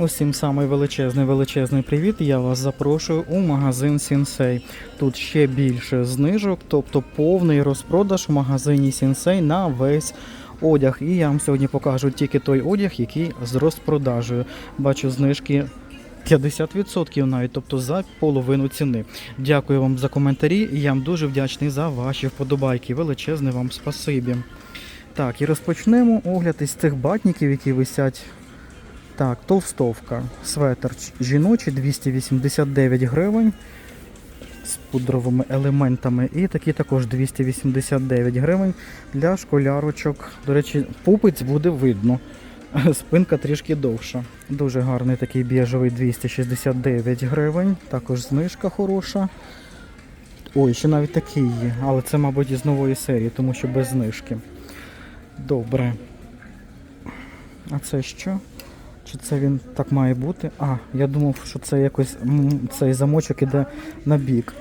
Усім самий величезний величезний привіт. Я вас запрошую у магазин Сінсей. Тут ще більше знижок, тобто повний розпродаж в магазині Сінсей на весь одяг. І я вам сьогодні покажу тільки той одяг, який з розпродажею. Бачу знижки 50% навіть, тобто за половину ціни. Дякую вам за коментарі. і Я вам дуже вдячний за ваші вподобайки. Величезне вам спасибі. Так, і розпочнемо огляд із цих батників, які висять так, толстовка, светр жіночий 289 гривень з пудровими елементами. І такі також 289 гривень для школярочок. До речі, пупець буде видно. Спинка трішки довша. Дуже гарний такий біжевий 269 гривень. Також знижка хороша. Ой, ще навіть такий є, але це, мабуть, із нової серії, тому що без знижки. Добре. А це що? Чи це він так має бути? А, я думав, що це якось цей замочок іде на бік.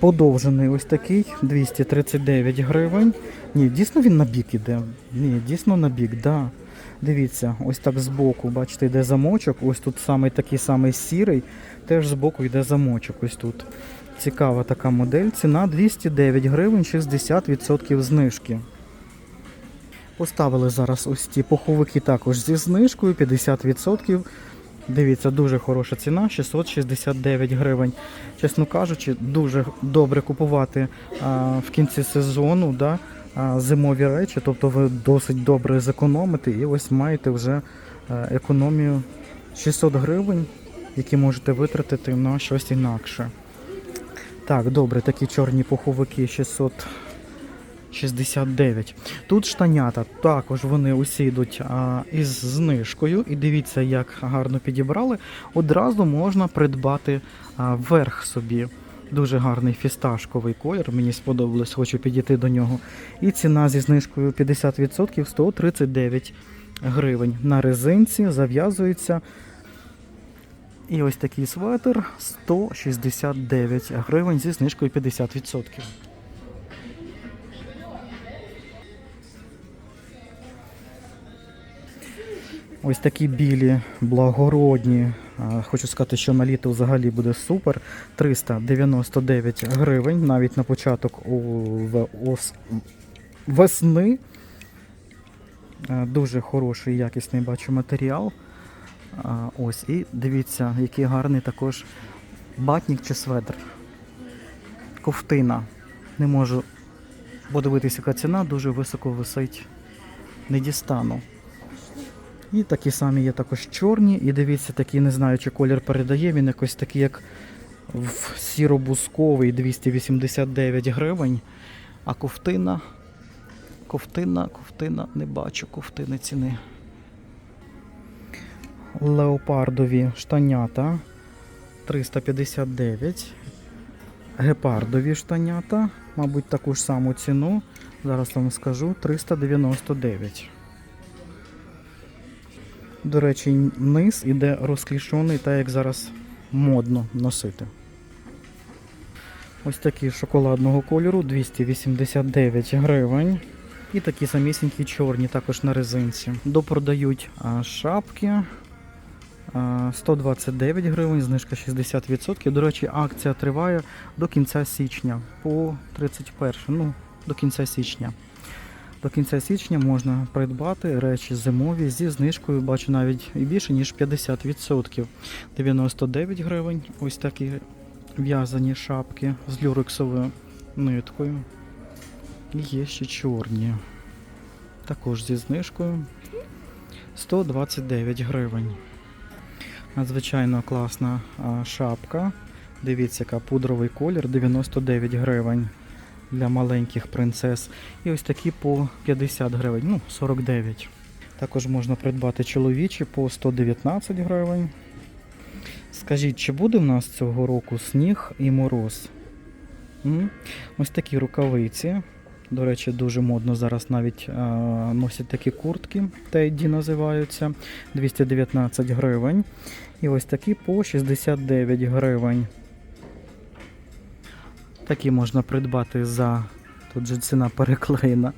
Подовжений ось такий 239 гривень. Ні, дійсно він на бік іде. Ні, дійсно на бік, да. Дивіться, ось так збоку, бачите, йде замочок. Ось тут самий такий самий сірий, теж збоку йде замочок. Ось тут. Цікава така модель. Ціна 209 гривень, 60% знижки. Поставили зараз ось ці пуховики також зі знижкою 50%. Дивіться, дуже хороша ціна 669 гривень. Чесно кажучи, дуже добре купувати а, в кінці сезону да, а, зимові речі, тобто ви досить добре зекономите і ось маєте вже а, економію 600 гривень, які можете витратити на щось інакше. Так, добре, такі чорні пуховики 600 69. Тут штанята, також вони усі йдуть а, із знижкою. І дивіться, як гарно підібрали. Одразу можна придбати а, верх собі. Дуже гарний фісташковий колір. Мені сподобалось, хочу підійти до нього. І ціна зі знижкою 50% 139 гривень. На резинці зав'язується. І ось такий светр 169 гривень зі знижкою 50%. Ось такі білі, благородні. Хочу сказати, що на літо взагалі буде супер. 399 гривень, навіть на початок весни. Дуже хороший, якісний бачу матеріал. Ось, і дивіться, який гарний також батник чи сведр. Ковтина. Не можу подивитися, яка ціна, дуже високо висить. Не дістану. І такі самі є також чорні. І дивіться, такий, не знаю, чи колір передає, він якось такий, як в сіро-бусковий 289 гривень. А ковтина. Ковтина, ковтина, не бачу ковтини ціни. Леопардові штанята 359. Гепардові штанята, мабуть, таку ж саму ціну. Зараз вам скажу 399. До речі, низ іде розклішений, так як зараз модно носити. Ось такі шоколадного кольору 289 гривень. І такі самісінькі чорні, також на резинці. Допродають шапки 129 гривень, знижка 60%. До речі, акція триває до кінця січня по 31, ну, до кінця січня. До кінця січня можна придбати речі зимові зі знижкою, бачу навіть і більше, ніж 50%. 99 гривень. Ось такі в'язані шапки з люрексовою ниткою. І є ще чорні. Також зі знижкою 129 гривень. Надзвичайно класна шапка. Дивіться, яка пудровий колір 99 гривень для маленьких принцес. І ось такі по 50 гривень, ну 49. Також можна придбати чоловічі по 119 гривень. Скажіть, чи буде в нас цього року сніг і мороз? Ось такі рукавиці. До речі, дуже модно зараз навіть а, носять такі куртки, Тедді називаються. 219 гривень. І ось такі по 69 гривень. Такі можна придбати за Тут же ціна переклеєна.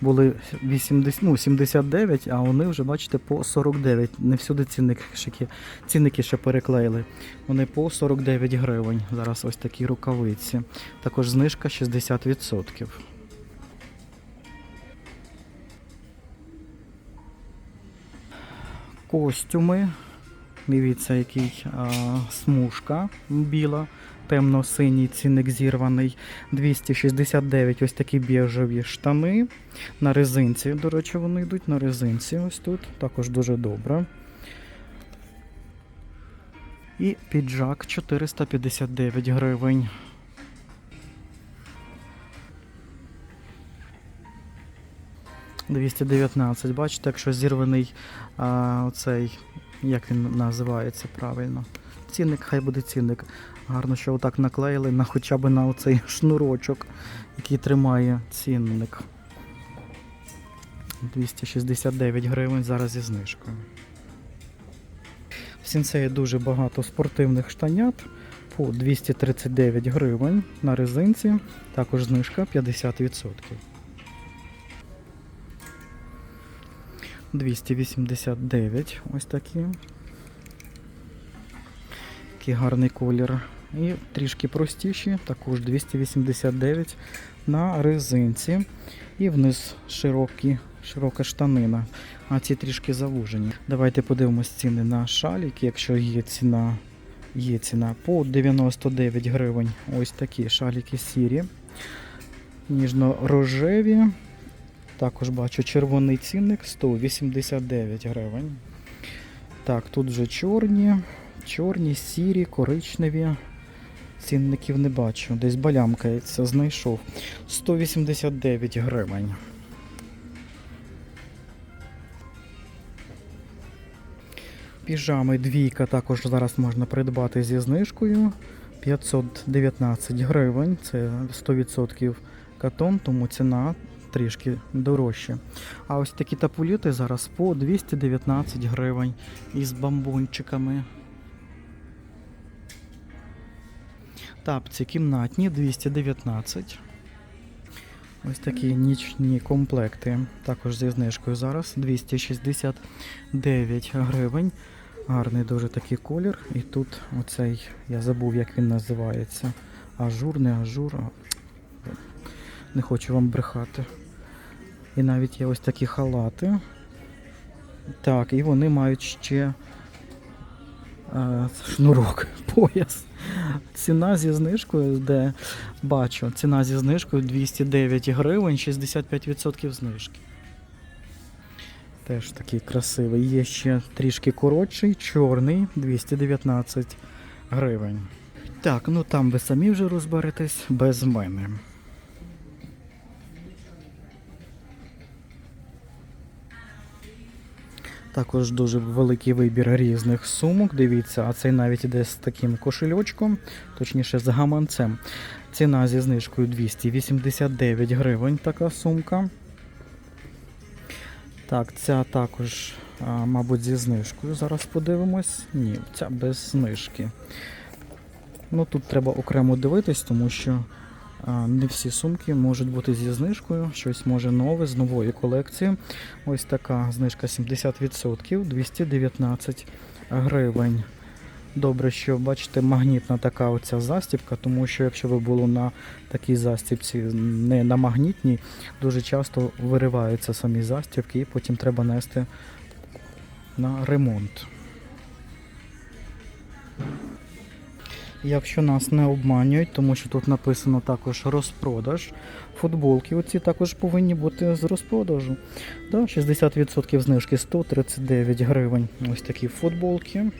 Були 80, ну, 79, а вони вже, бачите, по 49. Не всюди цінник, шики, цінники ще переклеїли. Вони по 49 гривень. Зараз ось такі рукавиці. Також знижка 60%. Костюми. Дивіться, який а, смужка біла, темно-синій цінник зірваний. 269 ось такі біжеві штани. На резинці, до речі, вони йдуть на резинці. Ось тут. Також дуже добре. І піджак 459 гривень. Двісті дев'ятнадцять. Бачите, якщо зірваний а, оцей, як він називається правильно. Цінник, хай буде цінник. Гарно, що отак наклеїли на хоча б на оцей шнурочок, який тримає цінник. 269 гривень зараз зі знижкою. В сінцеї дуже багато спортивних штанят по 239 гривень на резинці. Також знижка 50%. 289 ось такі. Такий гарний колір. І трішки простіші, також 289 на резинці. І вниз широкі, широка штанина. А ці трішки завужені. Давайте подивимось ціни на шаліки, якщо є ціна. Є ціна по 99 гривень. Ось такі шаліки сірі. Ніжно-рожеві. Також бачу червоний цінник 189 гривень. Так, тут вже чорні, чорні, сірі, коричневі. Цінників не бачу. Десь балямкається, знайшов. 189 гривень. Піжами двійка також зараз можна придбати зі знижкою. 519 гривень. Це 100% катон, тому ціна трішки дорожче. А ось такі тапуліти зараз по 219 гривень із бамбончиками. Тапці кімнатні 219. Ось такі нічні комплекти. Також зі знижкою зараз 269 гривень. Гарний дуже такий колір. І тут оцей, я забув, як він називається. Ажур, не ажур. Не хочу вам брехати. І навіть є ось такі халати. Так, і вони мають ще е, шнурок, пояс. Ціна зі знижкою, де бачу, ціна зі знижкою 209 гривень, 65% знижки. Теж такий красивий. Є ще трішки коротший, чорний, 219 гривень. Так, ну там ви самі вже розберетесь без мене. Також дуже великий вибір різних сумок. Дивіться, а цей навіть іде з таким кошельочком, точніше з гаманцем. Ціна зі знижкою 289 гривень така сумка. Так, ця також, мабуть, зі знижкою. Зараз подивимось. Ні, ця без знижки. Ну тут треба окремо дивитись, тому що не всі сумки можуть бути зі знижкою. Щось може нове з нової колекції. Ось така знижка 70%, 219 гривень. Добре, що бачите, магнітна така оця застібка, тому що якщо ви були на такій застібці, не на магнітній, дуже часто вириваються самі застібки і потім треба нести на ремонт. Якщо нас не обманюють, тому що тут написано також розпродаж. Футболки оці також повинні бути з розпродажу. Да, 60% знижки 139 гривень. Ось такі футболки.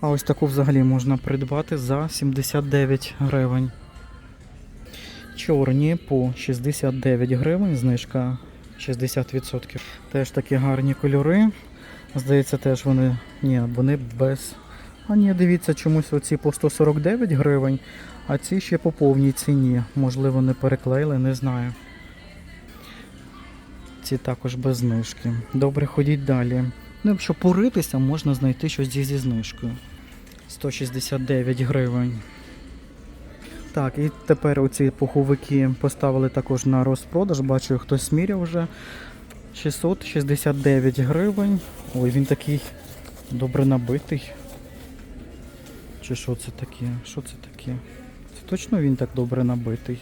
А ось таку взагалі можна придбати за 79 гривень. Чорні по 69 гривень, знижка 60%. Теж такі гарні кольори. Здається, теж вони. Ні, вони без. А ні, дивіться, чомусь оці по 149 гривень, а ці ще по повній ціні. Можливо, не переклеїли, не знаю. Ці також без знижки. Добре, ходіть далі. Ну, якщо поритися, можна знайти щось зі, зі знижкою. 169 гривень. Так, і тепер оці пуховики поставили також на розпродаж. Бачу, хтось міряв вже. 669 гривень. Ой, він такий добре набитий. Чи що це таке? Що це таке? Це точно він так добре набитий?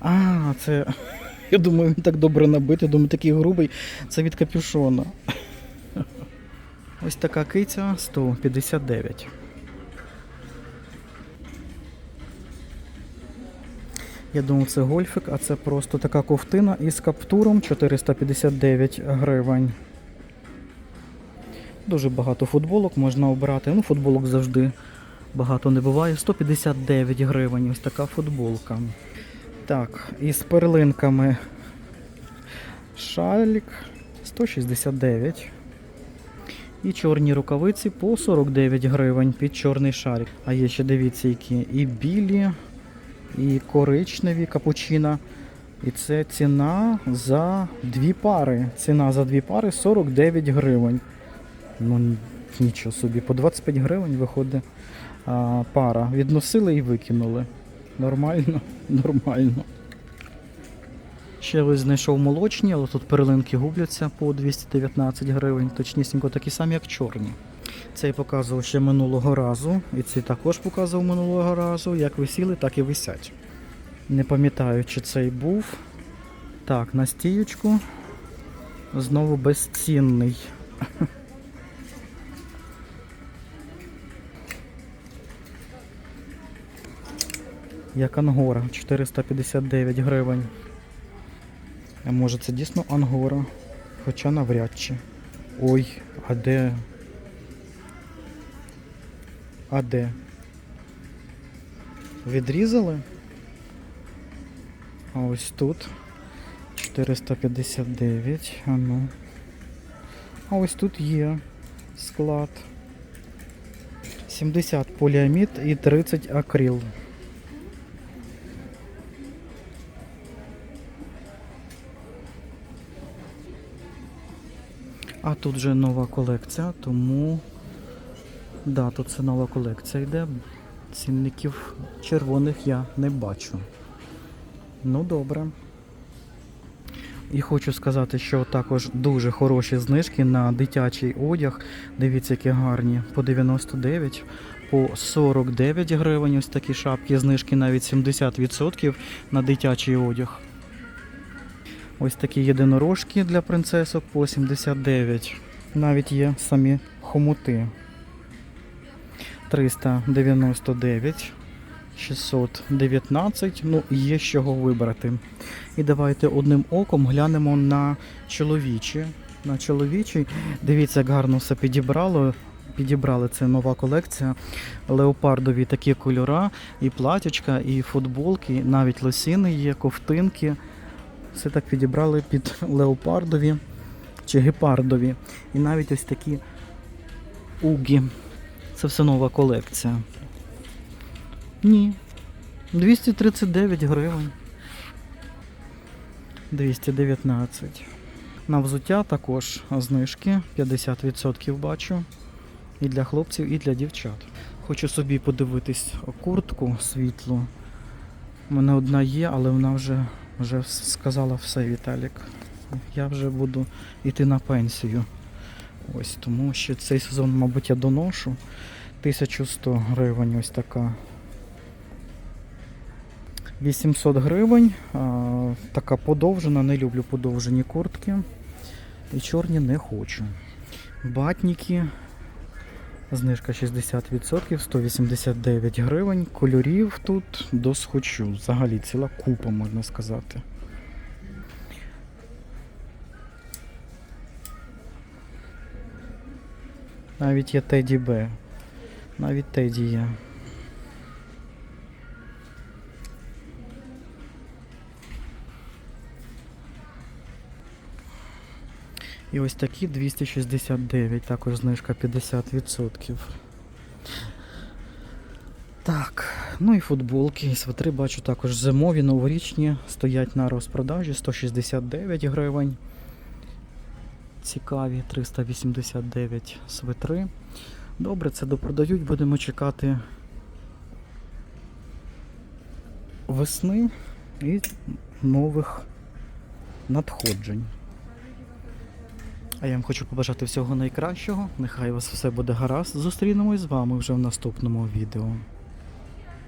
А, це. Я думаю, він так добре набитий, думаю, такий грубий. Це від капюшона. Ось така киця 159. Я думав, це гольфик, а це просто така ковтина із каптуром 459 гривень. Дуже багато футболок можна обрати. Ну, футболок завжди багато не буває. 159 гривень. Ось така футболка. Так, із перлинками шалік 169. І чорні рукавиці по 49 гривень під чорний шарик. А є ще дивіться, які і білі, і коричневі капучино. І це ціна за дві пари. Ціна за дві пари 49 гривень. Ну нічого собі, по 25 гривень виходить а, пара. Відносили і викинули. Нормально, нормально. Ще ось знайшов молочні, але тут перлинки губляться по 219 гривень, точнісінько такі самі, як чорні. Цей показував ще минулого разу, і цей також показував минулого разу. Як висіли, так і висять. Не пам'ятаю, чи цей був. Так, на стіючку. Знову безцінний. Як ангора, 459 гривень. А може це дійсно ангора? Хоча навряд чи. Ой, а де? А де? Відрізали? А ось тут 459. А ну. А ось тут є склад. 70 поліамід і 30 акрил. А тут вже нова колекція, тому да, тут це нова колекція йде. Цінників червоних я не бачу. Ну добре. І хочу сказати, що також дуже хороші знижки на дитячий одяг. Дивіться, які гарні. По 99, по 49 гривень. Ось такі шапки, знижки навіть 70% на дитячий одяг. Ось такі єдинорожки для принцесок по 79. Навіть є самі хомути. 399, 619. Ну, є з чого вибрати. І давайте одним оком глянемо на чоловічі. На чоловічий. Дивіться, як гарно все підібрало. Підібрали це нова колекція. Леопардові такі кольора, і платячка, і футболки, навіть лосіни є, ковтинки. Все так підібрали під леопардові чи гепардові. І навіть ось такі угі. Це все нова колекція. Ні. 239 гривень. 219. На взуття також знижки 50% бачу. І для хлопців, і для дівчат. Хочу собі подивитись куртку світлу. У мене одна є, але вона вже, вже сказала все, Віталік. Я вже буду йти на пенсію. Ось тому що цей сезон, мабуть, я доношу. 1100 гривень ось така. 800 гривень. А, така подовжена, не люблю подовжені куртки. І чорні не хочу. Батніки. Знижка 60%, 189 гривень. Кольорів тут досхочу. Взагалі ціла купа, можна сказати. Навіть є Теді Б. Навіть Теді є. І ось такі 269, також знижка 50%. Так, ну і футболки, і свитри бачу також зимові, новорічні, стоять на розпродажі 169 гривень. Цікаві 389 свитри. Добре, це допродають, будемо чекати весни і нових надходжень. А я вам хочу побажати всього найкращого. Нехай у вас все буде гаразд. Зустрінемось з вами вже в наступному відео.